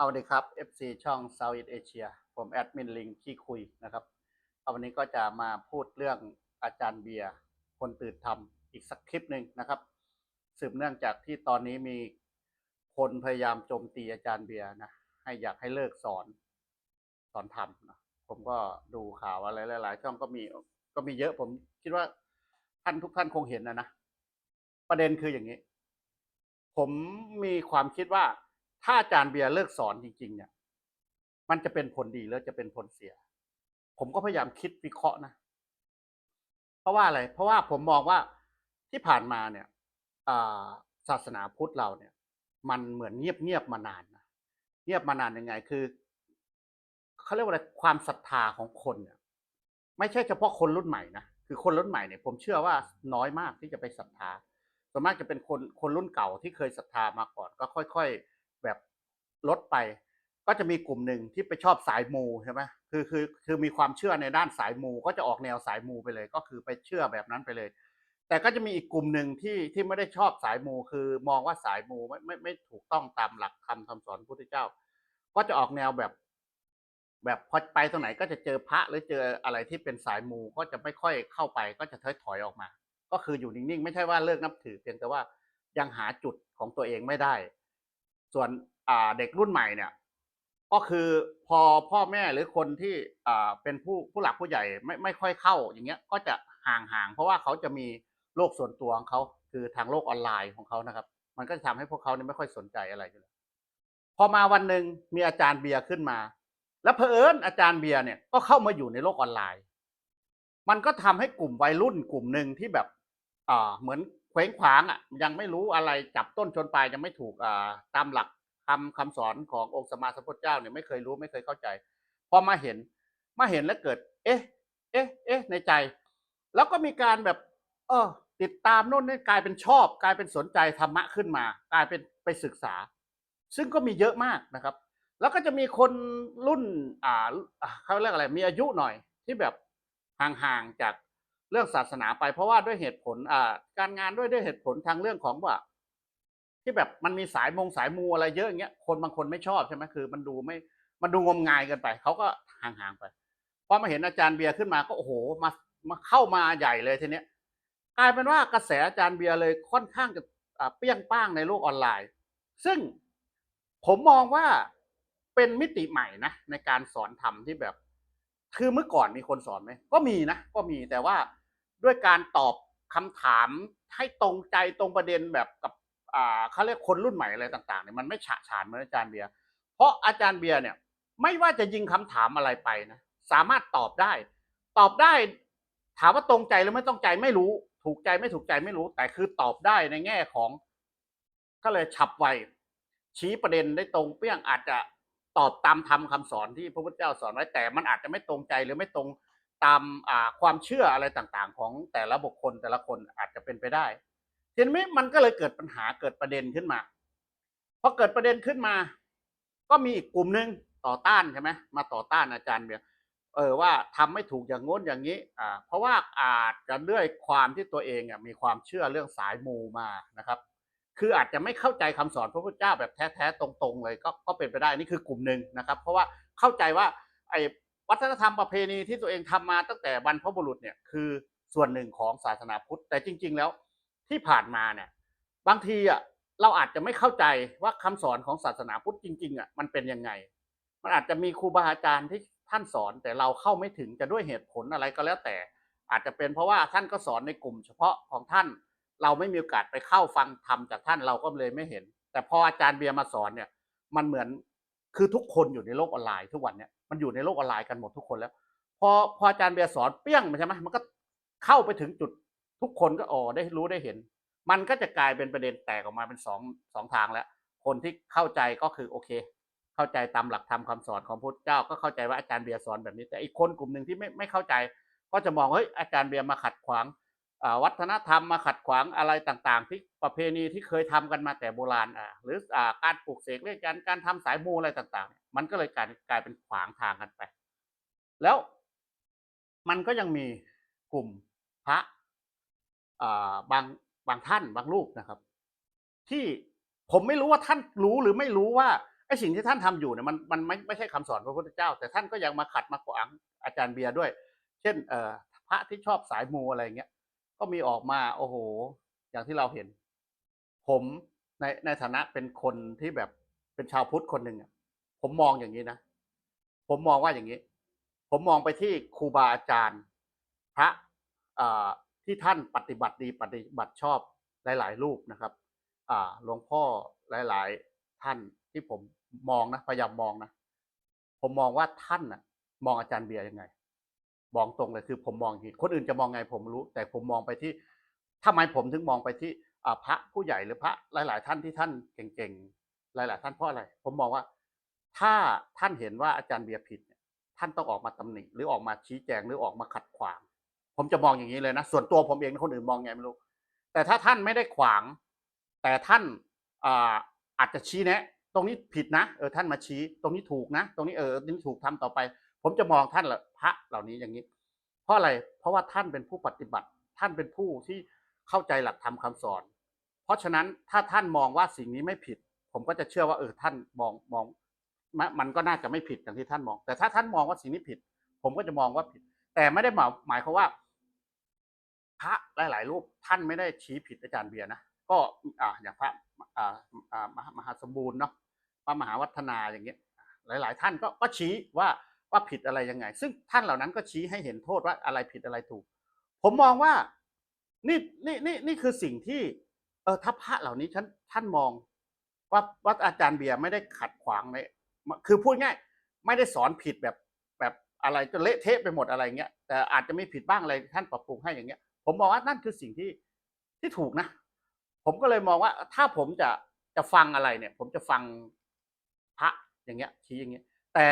เอาเลยครับ FC ช่อง Southeast Asia ผมแอดมินลิงขี้คุยนะครับเอาวันนี้ก็จะมาพูดเรื่องอาจารย์เบียร์คนตื่นทำอีกสักคลิปหนึ่งนะครับ สืบเนื่องจากที่ตอนนี้มีคนพยายามโจมตีอาจารย์เบียร์นะให้อยากให้เลิกสอนสอนธรรมนะผมก็ดูข่าวอะไรหลาย ๆ ช่องก็มีก็มีเยอะผมคิดว่าท่านทุกท่านคงเห็นนะนะ ประเด็นคืออย่างนี้ ผมมีความคิดว่า ถ้าอาจารย์เบียร์เลิกสอนจริง ๆ เนี่ย มันจะเป็นผลดีหรือจะเป็นผลเสีย ผมก็พยายามคิดวิเคราะห์นะ เพราะว่าอะไร เพราะว่าผมมองว่าที่ผ่านมาเนี่ยศาสนาพุทธเราเนี่ย มันเหมือนเงียบๆมานานนะเงียบมานานยังไง คือเขาเรียกว่าอะไรความศรัทธาของคนเนี่ยไม่ใช่เฉพาะคนรุ่นใหม่นะคือคนรุ่นใหม่เนี่ยผมเชื่อว่าน้อยมากที่จะไปศรัทธาส่วนมากจะเป็นคนคนรุ่นเก่าที่เคยศรัทธามาก่อนก็ค่อย ๆ ลดไป ก็จะมีกลุ่มหนึ่งที่ไปชอบสายมูใช่ไหมคือคือคือมีความเชื่อในด้านสายมู ก็จะออกแนวสายมูไปเลย ก็คือไปเชื่อแบบนั้นไปเลย แต่ก็จะมีอีกกลุ่มหนึ่งที่ที่ไม่ได้ชอบสายมู คือมองว่าสายมูไม่ไม่ไม่ถูกต้องตามหลักธรรมคำสอนพระพุทธเจ้า ก็จะออกแนวแบบ แบบพอไปตรงไหนก็จะเจอพระหรือเจออะไรที่เป็นสายมูก็จะไม่ค่อยเข้าไป ก็จะถอยถอยออกมา ก็คืออยู่นิ่งๆ ไม่ใช่ว่าเลิกนับถือเพียงแต่ว่ายังหาจุดของตัวเองไม่ได้ ส่วน เด็กรุ่นใหม่เนี่ยก็คือพอพ่อแม่หรือคนที่เป็นผู้ผู้หลักผู้ใหญ่ไม่ไม่ค่อยเข้าอย่างเงี้ยก็จะห่างๆเพราะว่าเขาจะมีโลกส่วนตัวของเขาคือทางโลกออนไลน์ของเขานะครับ มันก็จะทำให้พวกเขาเนี่ยไม่ค่อยสนใจอะไรอยู่แล้วพอมาวันหนึ่งมีอาจารย์เบียร์ขึ้นมา แล้วเพอเอิญอาจารย์เบียร์เนี่ยก็เข้ามาอยู่ในโลกออนไลน์ มันก็ทำให้กลุ่มวัยรุ่นกลุ่มหนึ่งที่แบบอ่าเหมือนเคว้งขวางอะยังไม่รู้อะไรจับต้นชนปลายยังไม่ถูกอ่าตามหลัก คำคำสอนขององค์สมมาสัมพุทธเจ้าเนี่ยไม่เคยรู้ไม่เคยเข้าใจพอมาเห็นมาเห็นแล้วเกิด เอ๊ะ เอ๊ะ เอ๊ะ ในใจ แล้วก็มีการแบบ เออ ติดตามโน่นนี่กลายเป็นชอบ กลายเป็นสนใจธรรมะขึ้นมา กลายเป็นไปศึกษา ซึ่งก็มีเยอะมากนะครับ แล้วก็จะมีคนรุ่นอ่าอ่าเขาเรียกอะไร มีอายุหน่อยที่แบบห่างๆจากเรื่องศาสนาไป เพราะว่าด้วยเหตุผลอ่าการงานด้วยด้วยเหตุผลทางเรื่องของว่า ที่แบบมันมีสายมงสายมูอะไรเยอะอย่างเงี้ยคนบางคนไม่ชอบใช่ไหมคือ มันดูไม่มันดูงมงายเกินไปเขาก็ห่างๆไปพอมาเห็นอาจารย์เบียร์ขึ้นมาก็โอ้โหมามาเข้ามาใหญ่เลยทีเนี้ยกลายเป็นว่ากระแสอาจารย์เบียร์เลยค่อนข้างจะเปรี้ยงป้างในโลกออนไลน์ ซึ่งผมมองว่าเป็นมิติใหม่นะในการสอนธรรมที่แบบ คือเมื่อก่อนมีคนสอนไหมก็มีนะก็มีแต่ว่าด้วยการตอบคำถามให้ตรงใจตรงประเด็นแบบกับ อ่าเขาเรียกคนรุ่นใหม่อะไรต่างๆเนี่ยมันไม่ฉะฉานเหมือนอาจารย์เบียร์เพราะอาจารย์เบียร์เนี่ย ไม่ว่าจะยิงคำถามอะไรไปนะสามารถตอบได้ ตอบได้ ถามว่าตรงใจหรือไม่ตรงใจไม่รู้ ถูกใจไม่ถูกใจไม่รู้ แต่คือตอบได้ในแง่ของ ก็เลยฉับไวชี้ประเด็นได้ตรงเปี้ยงอาจจะตอบตามธรรมคำสอนที่พระพุทธเจ้าสอนไว้แต่มันอาจจะไม่ตรงใจหรือไม่ตรงตามความเชื่ออะไรต่างๆ ของแต่ละบุคคลแต่ละคนอาจจะเป็นไปได้ ทีนี้มันก็เลยเกิดปัญหาเกิดประเด็นขึ้นมาพอเกิดประเด็นขึ้นมา ก็มีอีกกลุ่มหนึ่งต่อต้านใช่ไหมมาต่อต้านอาจารย์เบียร์เออว่าทำไม่ถูกอย่างง้นอย่างนี้ อ่า เพราะว่าอาจจะด้วยความที่ตัวเองอมีความเชื่อเรื่องสายมูมานะครับ คืออาจจะไม่เข้าใจคำสอนพระพุทธเจ้าแบบแท้ๆตรง ๆ เลยก็ก็เป็นไปได้นี่คือกลุ่มหนึ่งนะครับ เพราะว่าเข้าใจว่าไอ้วัฒนธรรมประเพณีที่ตัวเองทำมาตั้งแต่บรรพบุรุษเนี่ยคือส่วนหนึ่งของศาสนาพุทธแต่จริง ๆ แล้ว ที่ผ่านมาเนี่ยบางทีอะเราอาจจะไม่เข้าใจว่าคำสอนของศาสนาพุทธจริงๆอะมันเป็นยังไง มันอาจจะมีครูบาอาจารย์ที่ท่านสอนแต่เราเข้าไม่ถึงจะด้วยเหตุผลอะไรก็แล้วแต่ อาจจะเป็นเพราะว่าท่านก็สอนในกลุ่ม เฉพาะของท่านเราไม่มีโอกาสไปเข้าฟังธรรมจากท่านเราก็เลยไม่เห็น แต่พออาจารย์เบียร์มาสอนเนี่ยมันเหมือนคือทุกคนอยู่ในโลกออนไลน์ทุกวันเนี่ยมันอยู่ในโลกออนไลน์กันหมดทุกคนแล้ว พอพออาจารย์เบียร์สอนเปี้ยงใช่ไหมมันก็เข้าไปถึงจุด ทุกคนก็อ๋อได้รู้ได้เห็น มันก็จะกลายเป็นประเด็นแตกออกมาเป็นสองสองทางแล้ว คนที่เข้าใจก็คือโอเค เข้าใจตามหลักธรรมคำสอนของพระพุทธเจ้าก็เข้าใจว่าอาจารย์เบียร์สอนแบบนี้ แต่อีกคนกลุ่มหนึ่งที่ไม่ไม่เข้าใจ ก็จะมองเฮ้ยอาจารย์เบียร์มาขัดขวางวัฒนธรรมมาขัดขวางอะไรต่างๆ ที่ประเพณีที่เคยทำกันมาแต่โบราณอ่าหรืออ่าการปลูกเสกเรื่องการการทำสายมูอะไรต่าง ๆ มันก็เลยกลายกลายเป็นขวางทางกันไป แล้วมันก็ยังมีกลุ่มพระ บางบางท่านบางรูปนะครับ ที่ผมไม่รู้ว่าท่านรู้หรือไม่รู้ว่าไอ้สิ่งที่ท่านทำอยู่เนี่ยมันมันไม่ไม่ใช่คำสอนพระพุทธเจ้า แต่ท่านก็ยังมาขัดมาขวางอาจารย์เบียร์ด้วย เช่นเอ่อพระที่ชอบสายมูอะไรเงี้ยก็มีออกมาโอ้โห อย่างที่เราเห็น ผมในในฐานะเป็นคนที่แบบเป็นชาวพุทธคนหนึ่งผมมองอย่างนี้นะ ผมมองว่าอย่างนี้ ผมมองไปที่ครูบาอาจารย์ พระ ที่ท่านปฏิบัติดีปฏิบัติชอบหลาย ๆ รูปนะครับหลวงพ่อหลาย ๆ ท่านที่ผมมองนะพยายามมองนะผมมองว่าท่านนะมองอาจารย์เบียร์ยังไงมองตรงเลยคือผมมองอย่างคนอื่นจะมองไงผมรู้ แต่ผมมองไปที่ทำไมผมถึงมองไปที่พระผู้ใหญ่หรือพระหลาย ๆ ท่านที่ท่านเก่งๆหลาย ๆ ท่านเพราะอะไร ผมมองว่า ถ้าท่านเห็นว่าอาจารย์เบียร์ผิดท่านต้องออกมาตำหนิหรือออกมาชี้แจงหรือออกมาขัดขวาง ผมจะมองอย่างนี้เลยนะ ส่วนตัวผมเองนะคนอื่นมองไงไม่รู้ แต่ถ้าท่านไม่ได้ขวาง แต่ท่านอาอาจจะชี้แนะ ตรงนี้ผิดนะเออท่านมาชี้ ตรงนี้ถูกนะ ตรงนี้เออนี่ถูกทำต่อไป ผมจะมองท่านละพระเหล่านี้อย่างนี้ เพราะอะไร เพราะว่าท่านเป็นผู้ปฏิบัติ ท่านเป็นผู้ที่เข้าใจหลักธรรมคาสอน เพราะฉะนั้นถ้าท่านมองว่าสิ่งนี้ไม่ผิด ผมก็จะเชื่อว่าเออท่านมองมองม,มันก็น่าจะไม่ผิดอย่างที่ท่านมอง แต่ถ้าท่านมองว่าสิ่งนี้ผิด ผมก็จะมองว่าผิด แต่ไม่ได้หมายหมายความว่า พระหลาย ๆ รูปท่านไม่ได้ชี้ผิดอาจารย์เบียร์นะก็อ่าอย่างพระอ่าอ่ามหามหาสมบูรณ์เนาะพระมหาวัฒนาอย่างเงี้ยหลาย ๆ ท่านก็ก็ชี้ว่าว่าผิดอะไรยังไง ซึ่งท่านเหล่านั้นก็ชี้ให้เห็นโทษว่าอะไรผิดอะไรถูก ผมมองว่านี่นี่นี่นี่คือสิ่งที่เออถ้าพระเหล่านี้ท่านท่านมองว่าว่าอาจารย์เบียร์ไม่ได้ขัดขวางในคือพูดง่ายไม่ได้สอนผิดแบบแบบอะไรจนเละเทะไปหมดอะไรเงี้ยแต่อาจจะไม่ผิดบ้างอะไรท่านปรับปรุงให้อย่างเงี้ย ผมมองว่านั่นคือสิ่งที่ที่ถูกนะ ผมก็เลยมองว่า ถ้าผมจะจะฟังอะไรเนี่ย ผมจะฟังพระอย่างเงี้ยชี้อย่างเงี้ย แต่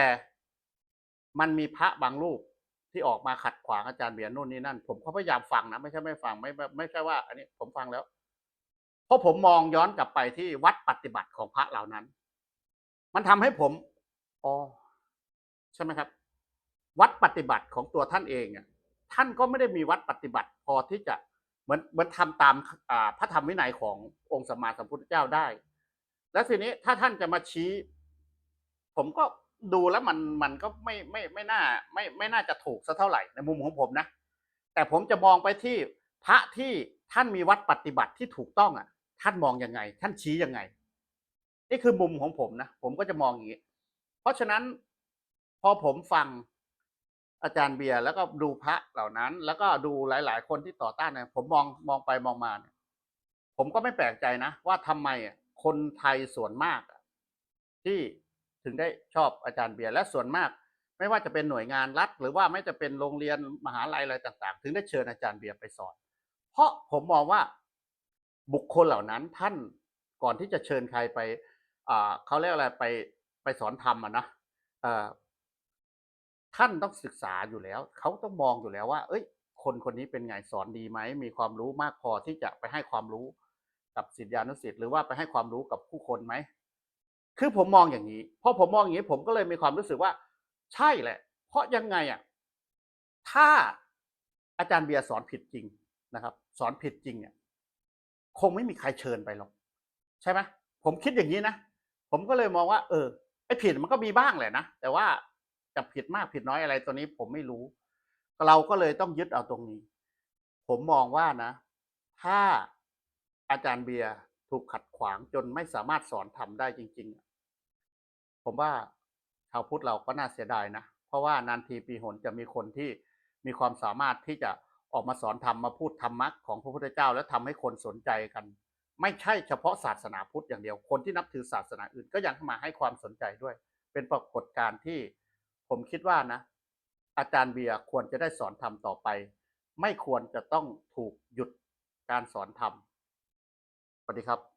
มันมีพระบางรูปที่ออกมาขัดขวางอาจารย์เบียร์นู่นนี่นั่น ผมก็พยายามฟังนะไม่ใช่ไม่ฟังไม่ไม่ไม่ใช่ว่า อันนี้ผมฟังแล้วเพราะผมมองย้อนกลับไปที่วัดปฏิบัติของพระเหล่านั้น มันทำให้ผมอ๋อใช่ไหมครับ วัดปฏิบัติของตัวท่านเองอะ ท่านก็ไม่ได้มีวัดปฏิบัติพอที่จะเหมือนเหมือนทำตามพระธรรมวินัยขององค์สมมาสัมพุทธเจ้าได้ แล้วทีนี้ถ้าท่านจะมาชี้ ผมก็ดูแล้วมันมันก็ไม่ไม่ไม่น่าไม่ไม่น่าจะถูกสักเท่าไหร่ในมุมของผมนะ แต่ผมจะมองไปที่พระที่ท่านมีวัดปฏิบัติที่ถูกต้องอะ ท่านมองยังไง ท่านชี้ยังไง นี่คือมุมของผมนะผมก็จะมองอย่างนี้ เพราะฉะนั้นพอผมฟัง อาจารย์เบียร์แล้วก็ดูพระเหล่านั้น แล้วก็ดูหลาย ๆ คนที่ต่อต้านเนี่ยผมมองมองไปมองมาเนี่ยผมก็ไม่แปลกใจนะ ว่าทำไมคนไทยส่วนมากอะที่ถึงได้ชอบอาจารย์เบียร์และส่วนมาก ไม่ว่าจะเป็นหน่วยงานรัฐ หรือว่าไม่จะเป็นโรงเรียนมหาลัยอะไรต่าง ๆ ถึงได้เชิญอาจารย์เบียร์ไปสอน เพราะผมมองว่าบุคคลเหล่านั้นท่านก่อนที่จะเชิญใครไปอ่าเขาเรียกอะไรไปไปสอนธรรมอะนะอ่อ ท่านต้องศึกษาอยู่แล้ว เขาต้องมองอยู่แล้วว่า เอ้ย คนคนนี้เป็นไงสอนดีไหม มีความรู้มากพอที่จะไปให้ความรู้กับศิษยานุศิษย์หรือว่าไปให้ความรู้กับผู้คนไหม คือผมมองอย่างนี้พอผมมองอย่างนี้ ผมก็เลยมีความรู้สึกว่า ใช่แหละ เพราะยังไงอะ ถ้าอาจารย์เบียร์สอนผิดจริงนะครับ สอนผิดจริงเนี่ยคงไม่มีใครเชิญไปหรอก ใช่ไหมผมคิดอย่างนี้นะ ผมก็เลยมองว่า เออไอ้ผิดมันก็มีบ้างแหละนะ แต่ว่า จะผิดมากผิดน้อยอะไรตัวนี้ผมไม่รู้ เราก็เลยต้องยึดเอาตรงนี้ ผมมองว่านะ ถ้าอาจารย์เบียร์ถูกขัดขวางจนไม่สามารถสอนทำได้จริง ๆ ผมว่าชาวพุทธเราก็น่าเสียดายนะ เพราะว่านานทีปีหนจะมีคนที่มีความสามารถที่จะออกมาสอนธรรมมาพูดธรรมะของพระพุทธเจ้า แล้วทำให้คนสนใจกัน ไม่ใช่เฉพาะศาสนาพุทธอย่างเดียว คนที่นับถือศาสนาอื่นก็ยังมาให้ความสนใจด้วย เป็นปรากฏการณ์ที่ ผมคิดว่านะ อาจารย์เบียร์ควรจะได้สอนธรรมต่อไป ไม่ควรจะต้องถูกหยุดการสอนธรรมสวัสดีครับ